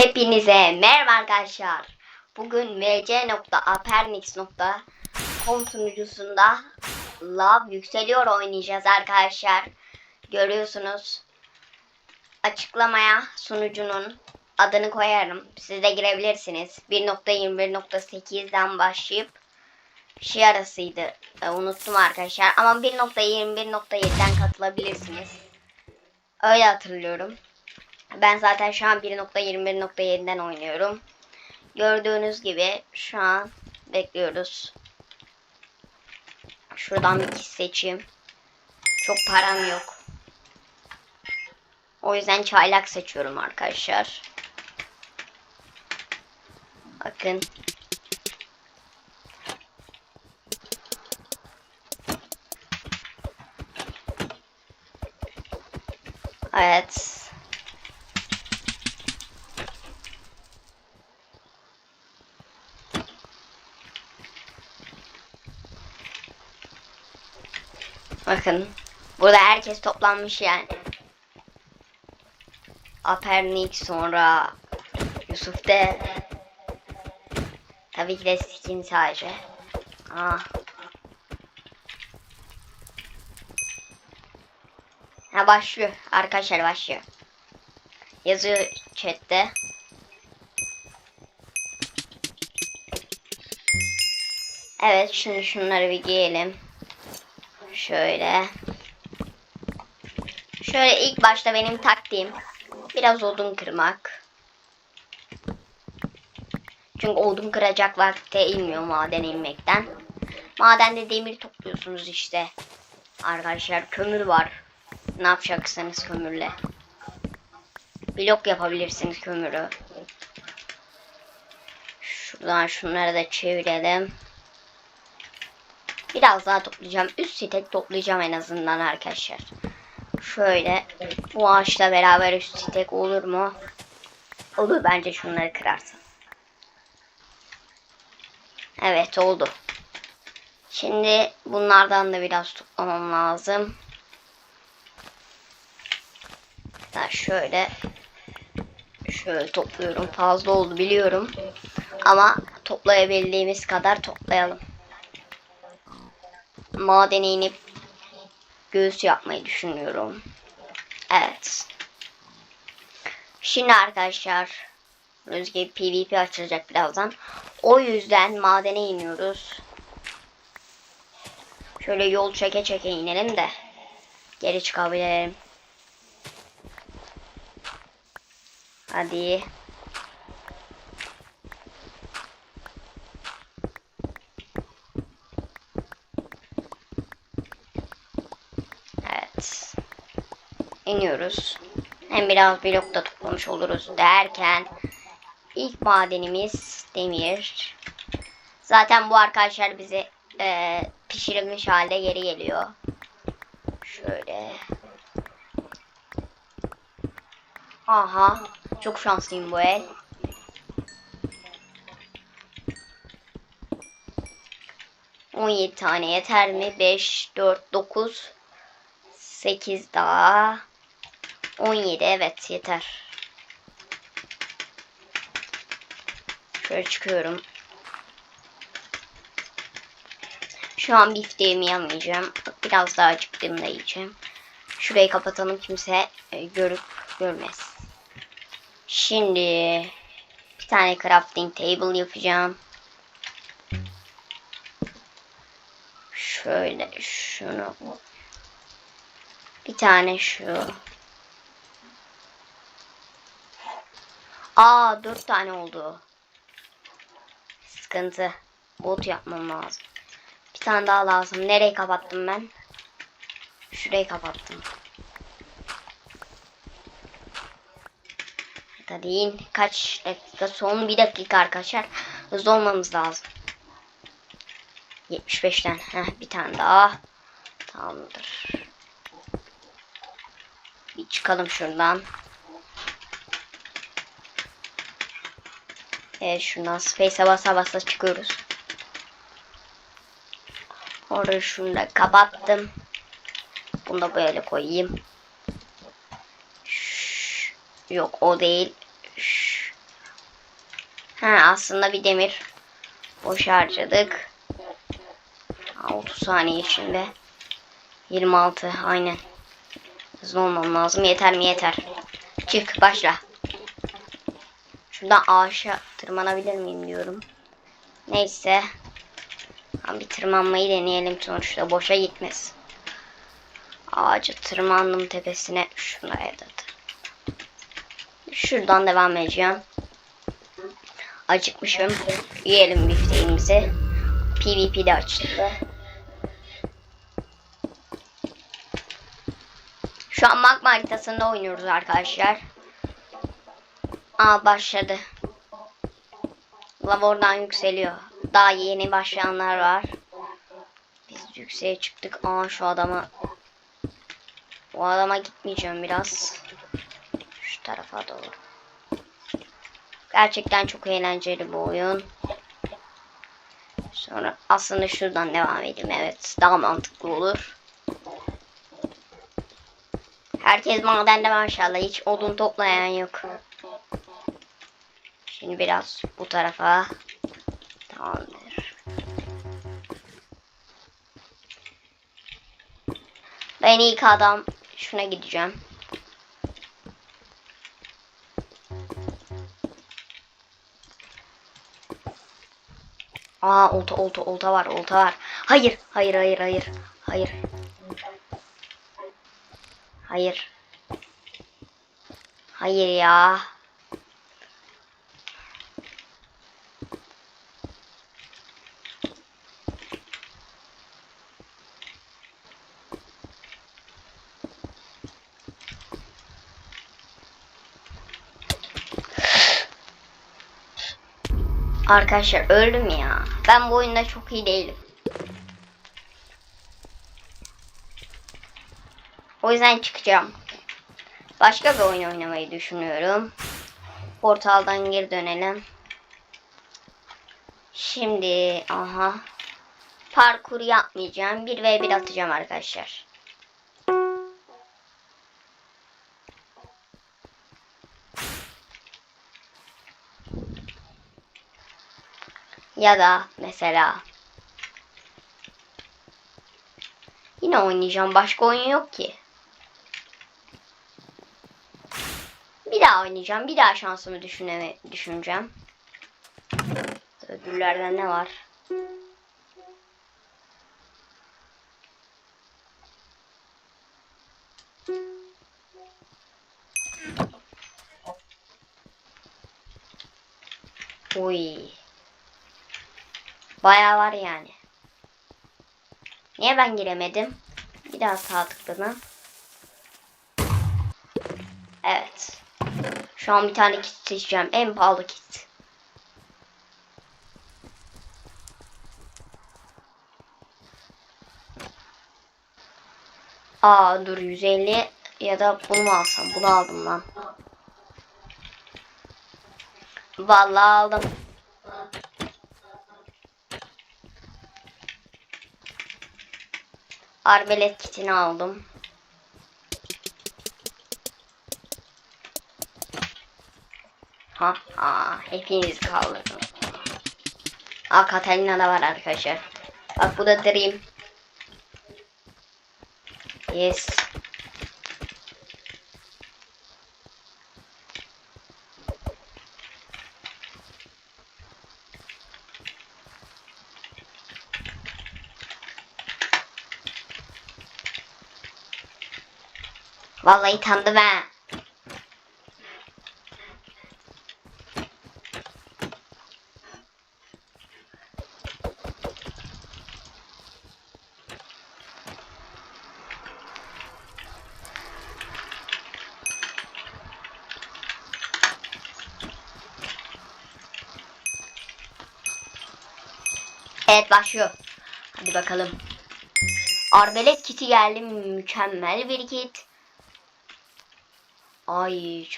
Hepinize merhaba arkadaşlar. Bugün mc.apernix.com sunucusunda Love yükseliyor oynayacağız arkadaşlar. Görüyorsunuz. Açıklamaya sunucunun adını koyarım. Siz de girebilirsiniz. 1.21.8'den başlayıp şey arasıydı. E, unuttum arkadaşlar. Ama 1.21.7'den katılabilirsiniz. Öyle hatırlıyorum. Ben zaten şu an 1.21.7'den oynuyorum. Gördüğünüz gibi şu an bekliyoruz. Şuradan bir kişi seçeyim. Çok param yok. O yüzden çaylak seçiyorum arkadaşlar. Bakın. Evet. Bakın. Burada herkes toplanmış yani. Apernik sonra Yusuf de Tabii ki de skin sadece. Ah. Ha başlıyor. Arkadaşlar başlıyor. Yazıyor chatte. Evet şimdi şunları bir giyelim. Şöyle. Şöyle ilk başta benim taktiğim biraz odun kırmak. Çünkü odun kıracak vakte inmiyor maden inmekten. Madende demir topluyorsunuz işte. Arkadaşlar kömür var. Ne yapacaksınız kömürle? Blok yapabilirsiniz kömürü. Şuradan şunları da çevirelim. Biraz daha toplayacağım. Üst stek toplayacağım en azından arkadaşlar. Şöyle bu ağaçla beraber üst stek olur mu? Olur bence şunları kırarsın. Evet oldu. Şimdi bunlardan da biraz toplamam lazım. Daha şöyle şöyle topluyorum. Fazla oldu biliyorum. Ama toplayabildiğimiz kadar toplayalım. Madene inip göğüs yapmayı düşünüyorum. Evet. Şimdi arkadaşlar Rüzgar PvP açılacak birazdan. O yüzden madene iniyoruz. Şöyle yol çeke çeke inelim de geri çıkabilelim. Hadi. Evet. İniyoruz. Hem biraz blok da toplamış oluruz derken ilk madenimiz demir. Zaten bu arkadaşlar bize e, pişirilmiş halde geri geliyor. Şöyle. Aha. Çok şanslıyım bu el. On yedi tane yeter mi? Beş, dört, dokuz, sekiz daha. On yedi evet yeter. Şöyle çıkıyorum. Şu an bifteğimi yemeyeceğim. Biraz daha acıktığımda yiyeceğim. Şurayı kapatalım kimse e, görüp görmez. Şimdi bir tane crafting table yapacağım. Şöyle şunu. Bir tane şu. Aa dört tane oldu. Sıkıntı. Bot yapmam lazım. Bir tane daha lazım. Nereyi kapattım ben? Şurayı kapattım. Hadi in. Kaç dakika? Son bir dakika arkadaşlar. Hızlı olmamız lazım. 75'ten. Heh, bir tane daha. Tamamdır. Bir çıkalım şuradan. Evet şuradan space'e basa basa çıkıyoruz. Orada şunu da kapattım. Bunu da böyle koyayım. Şş, yok o değil. Ha aslında bir demir boş harcadık. Ha, 30 saniye içinde. 26 aynen. Hızlı olmam lazım. Yeter mi? Yeter. Çık başla. Şuradan ağaça tırmanabilir miyim diyorum. Neyse. Bir tırmanmayı deneyelim sonuçta. Boşa gitmez. Ağaca tırmandım tepesine. Şuraya da Şuradan devam edeceğim. Acıkmışım. Yiyelim bifteğimizi. PvP de açıldı. Şu an magma haritasında oynuyoruz arkadaşlar. Aa başladı. Lav oradan yükseliyor. Daha yeni başlayanlar var. Biz yükseğe çıktık. Aa şu adama bu adama gitmeyeceğim biraz. Şu tarafa doğru. Gerçekten çok eğlenceli bu oyun. Sonra aslında şuradan devam edelim. Evet daha mantıklı olur. Herkes madende maşallah. Hiç odun toplayan yok. Şimdi biraz bu tarafa. Tamamdır. Ben ilk adam şuna gideceğim. Aa olta olta olta var olta var. Hayır hayır hayır hayır. Hayır. Hayır. Hayır ya. Arkadaşlar öldüm ya. Ben bu oyunda çok iyi değilim. O yüzden çıkacağım. Başka bir oyun oynamayı düşünüyorum. Portaldan geri dönelim. Şimdi aha. Parkur yapmayacağım. 1 ve 1 atacağım arkadaşlar. Ya da mesela yine oynayacağım. Başka oyun yok ki. Bir daha oynayacağım. Bir daha şansımı düşüneme düşüneceğim. Ödüllerden ne var? Uy. Bayağı var yani. Niye ben giremedim? Bir daha sağ tıkladım. Evet. Şu an bir tane kit seçeceğim. En pahalı kit. Aa dur 150 ya da bunu mu alsam? Bunu aldım lan. Vallahi aldım. Arbelet kitini aldım. Ha ha hepiniz kaldırdım. Aa Catalina da var arkadaşlar. Bak bu da Dream. Yes. Vallahi tanıdım ha. Evet başlıyor. Hadi bakalım. Arbelet kiti geldi. Mükemmel bir kit. Ay.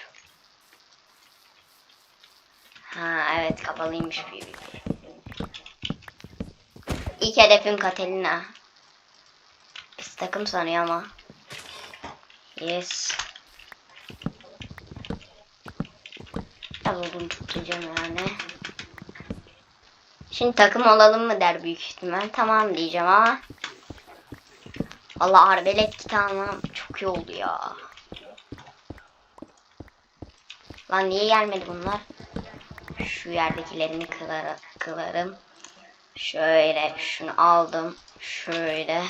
Ha evet kapalıymış PvP. İlk hedefim Catalina. Biz takım sanıyor ama. Yes. biraz odun tutacağım yani. Şimdi takım olalım mı der büyük ihtimal. Tamam diyeceğim ama. Allah arbelet kit almam çok iyi oldu ya. Lan niye gelmedi bunlar? Şu yerdekilerini kırar, kılarım. Şöyle şunu aldım. Şöyle.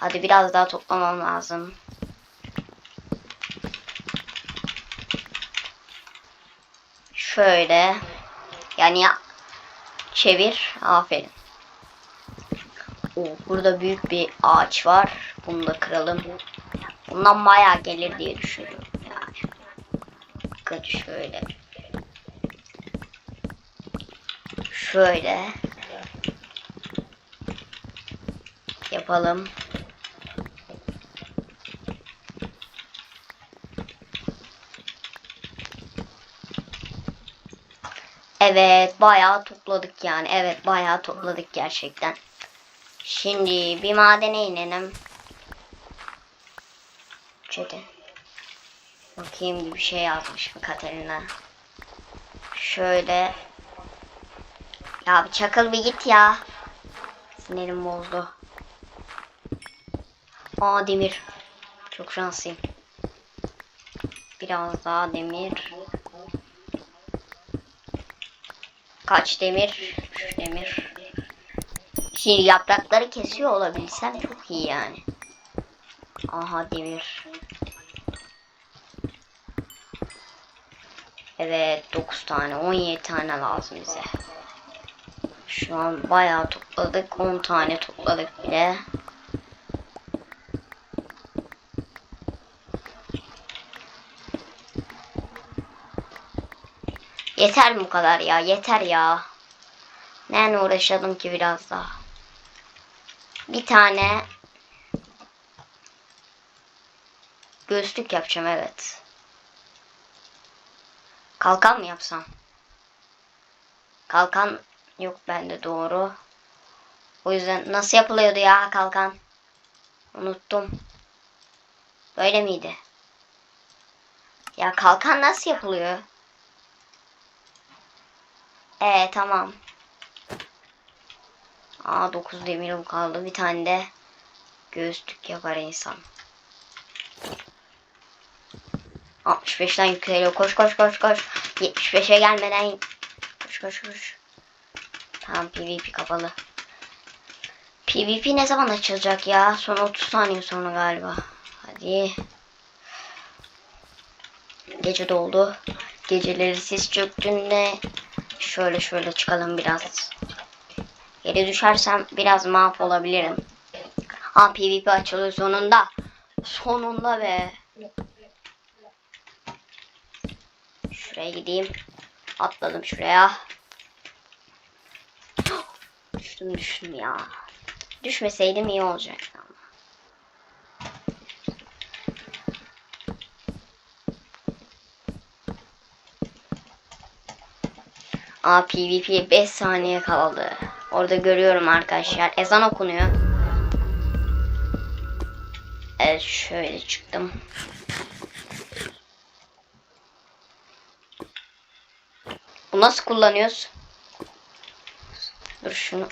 Hadi biraz daha toplamam lazım. Şöyle. Yani ya çevir. Aferin. Oo, burada büyük bir ağaç var. Bunu da kıralım. Bundan bayağı gelir diye düşünüyorum. Bakın şöyle. Şöyle. Yapalım. Evet bayağı topladık yani. Evet bayağı topladık gerçekten. Şimdi bir madene inelim. Çete. Bakayım bir şey yazmış mı Katerina. Şöyle. Ya bir çakıl bir git ya. Sinirim bozdu. Aa demir. Çok şanslıyım. Biraz daha demir. Kaç demir? Üç demir. Şimdi yaprakları kesiyor olabilsem çok iyi yani. Aha demir. Evet 9 tane 17 tane lazım bize. Şu an bayağı topladık 10 tane topladık bile. Yeter bu kadar ya? Yeter ya. Ne uğraşalım ki biraz daha. Bir tane göğüslük yapacağım evet. Kalkan mı yapsam? Kalkan yok bende doğru. O yüzden nasıl yapılıyordu ya kalkan? Unuttum. Böyle miydi? Ya kalkan nasıl yapılıyor? Ee tamam. Aa 9 demirim kaldı. Bir tane de göğüslük yapar insan. 65'ten yükseliyor. Koş koş koş koş. 75'e gelmeden koş koş koş. Tamam PvP kapalı. PvP ne zaman açılacak ya? Son 30 saniye sonra galiba. Hadi. Gece doldu. Geceleri sis çöktüğünde şöyle şöyle çıkalım biraz. Yere düşersem biraz mahvolabilirim. Ha PvP açılıyor sonunda. Sonunda be. Şuraya gideyim. Atladım şuraya. Düştüm düştüm ya. Düşmeseydim iyi olacaktı ama. Aa PvP 5 saniye kaldı. Orada görüyorum arkadaşlar. Ezan okunuyor. Evet şöyle çıktım. Nasıl kullanıyoruz? Dur şunu.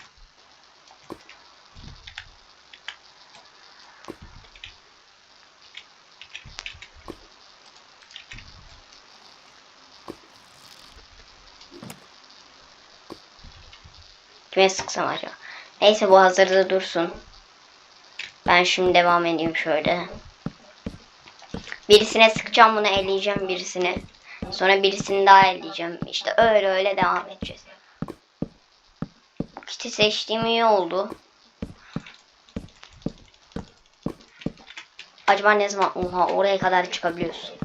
Kime sıksam acaba? Neyse bu hazırda dursun. Ben şimdi devam edeyim şöyle. Birisine sıkacağım bunu eleyeceğim birisini. Sonra birisini daha eleyeceğim. İşte öyle öyle devam edeceğiz. Kiti seçtiğim iyi oldu. Acaba ne zaman? Oha oraya kadar çıkabiliyorsun.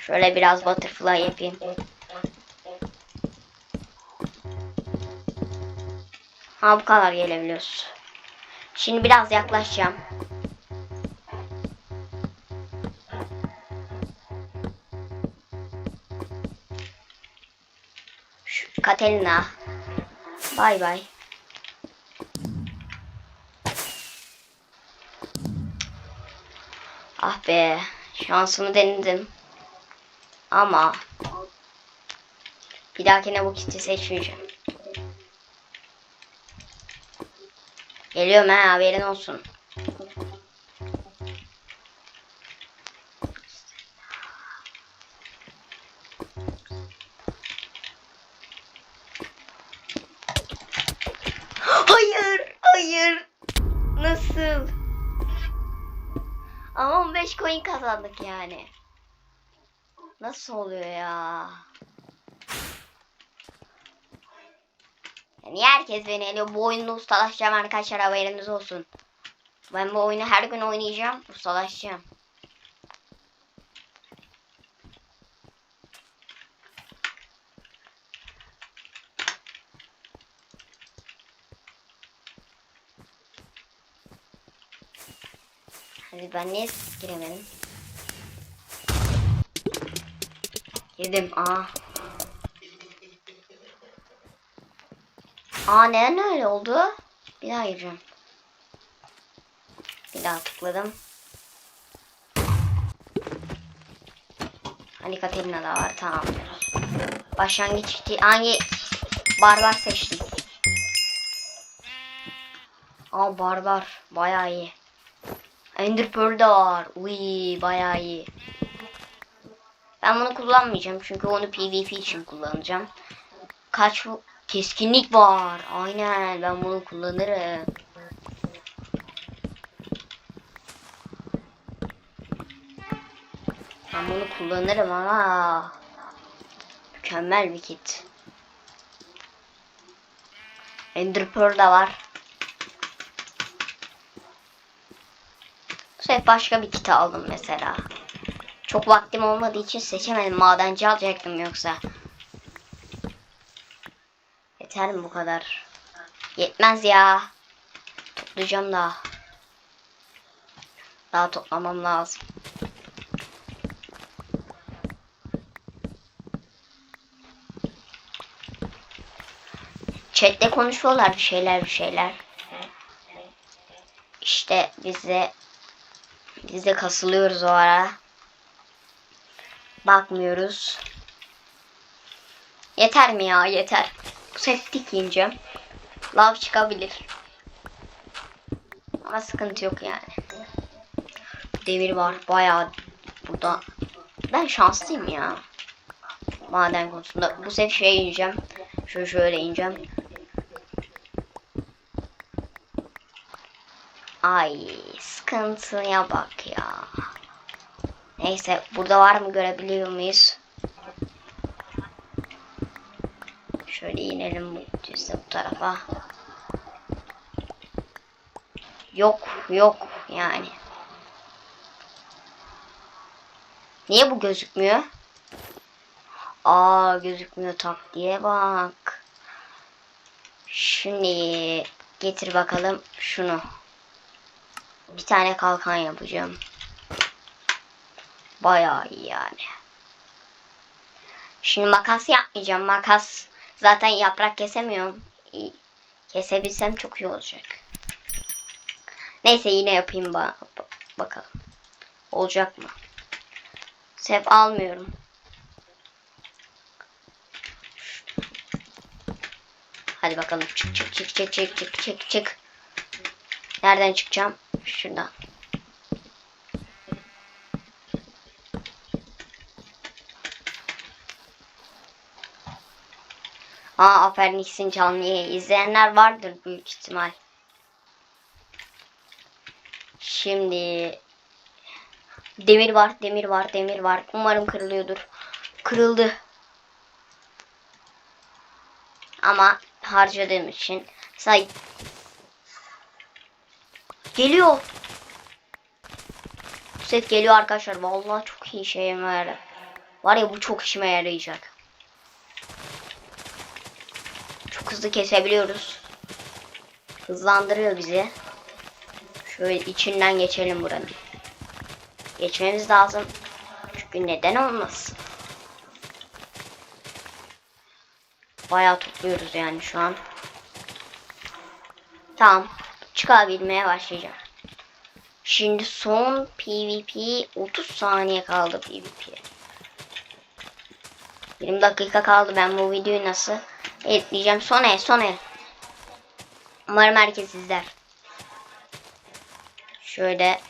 Şöyle biraz butterfly yapayım. Ha bu kadar gelebiliyoruz. Şimdi biraz yaklaşacağım. Şu Katerina. Bay bay. Ah be. Şansımı denedim. Ama Bir dahakine bu kiti seçmeyeceğim. Geliyorum ha haberin olsun. Ama 15 coin kazandık yani. Nasıl oluyor ya? Yani herkes beni eliyor. Bu oyunda ustalaşacağım arkadaşlar haberiniz olsun. Ben bu oyunu her gün oynayacağım. Ustalaşacağım. Hadi ben niye giremedim? Girdim. Aa. Aa neden öyle oldu? Bir daha gireceğim. Bir daha tıkladım. Hani Katerina da var tamam. Başlangıç hangi barbar seçtim. Aa barbar bayağı iyi. Ender Pearl de var. Uy bayağı iyi. Ben bunu kullanmayacağım çünkü onu PvP için kullanacağım. Kaç keskinlik var. Aynen ben bunu kullanırım. Ben bunu kullanırım ama mükemmel bir kit. Ender Pearl da var. Sefer başka bir kit aldım mesela. Çok vaktim olmadığı için seçemedim. Madenci alacaktım yoksa. Yeter mi bu kadar? Yetmez ya. Toplayacağım daha. Daha toplamam lazım. Chat'te konuşuyorlar bir şeyler bir şeyler. İşte biz de biz de kasılıyoruz o ara. Bakmıyoruz. Yeter mi ya? Yeter. Bu septik yiyeceğim. Lav çıkabilir. Ama sıkıntı yok yani. Demir var. Bayağı burada. Ben şanslıyım ya. Maden konusunda. Bu sefer şey ineceğim. Şöyle şöyle ineceğim. Ay sıkıntıya bak ya. Neyse burada var mı görebiliyor muyuz? Şöyle inelim bu düzde bu tarafa. Yok yok yani. Niye bu gözükmüyor? Aa gözükmüyor taktiğe bak. Şimdi getir bakalım şunu. Bir tane kalkan yapacağım. Bayağı iyi yani. Şimdi makas yapmayacağım. Makas zaten yaprak kesemiyorum. Kesebilsem çok iyi olacak. Neyse yine yapayım ba bakalım. Olacak mı? Sep almıyorum. Hadi bakalım çık çık çık çık çık çık çık çık. Nereden çıkacağım? Şuradan. Aa aferin ikisini canlıya izleyenler vardır büyük ihtimal. Şimdi demir var, demir var, demir var. Umarım kırılıyordur. Kırıldı. Ama harcadığım için say Geliyor. Set geliyor arkadaşlar. Vallahi çok iyi şey yarar. Var ya bu çok işime yarayacak. Çok hızlı kesebiliyoruz. Hızlandırıyor bizi. Şöyle içinden geçelim buranın. Geçmemiz lazım. Çünkü neden olmasın? Bayağı topluyoruz yani şu an. Tamam. Çıkabilmeye başlayacağım. Şimdi son PvP 30 saniye kaldı PvP. 20 dakika kaldı. Ben bu videoyu nasıl editleyeceğim? Son el, son el. Umarım herkes izler. Şöyle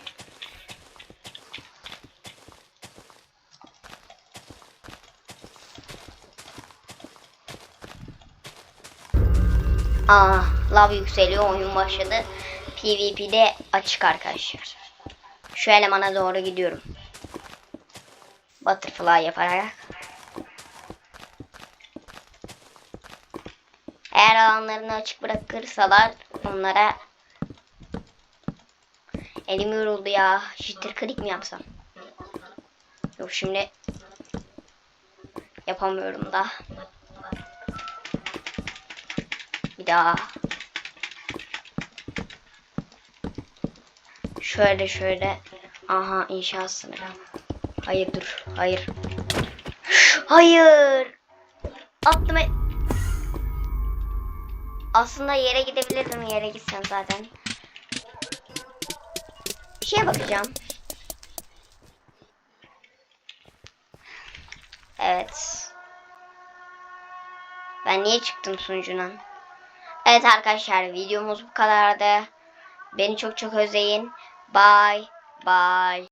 Aa, lav yükseliyor. Oyun başladı. PvP'de açık arkadaşlar. Şu elemana doğru gidiyorum. Butterfly yaparak. Eğer alanlarını açık bırakırsalar onlara elim yoruldu ya. Jitter klik mi yapsam? Yok şimdi yapamıyorum da. Daha. Şöyle şöyle. Aha inşaat sınırı. Hayır dur. Hayır. Hayır. Attım. e- Aslında yere gidebilirdim. Yere gitsem zaten. Bir şeye bakacağım. Evet. Ben niye çıktım sunucudan? Evet arkadaşlar videomuz bu kadardı. Beni çok çok özleyin. Bye bye.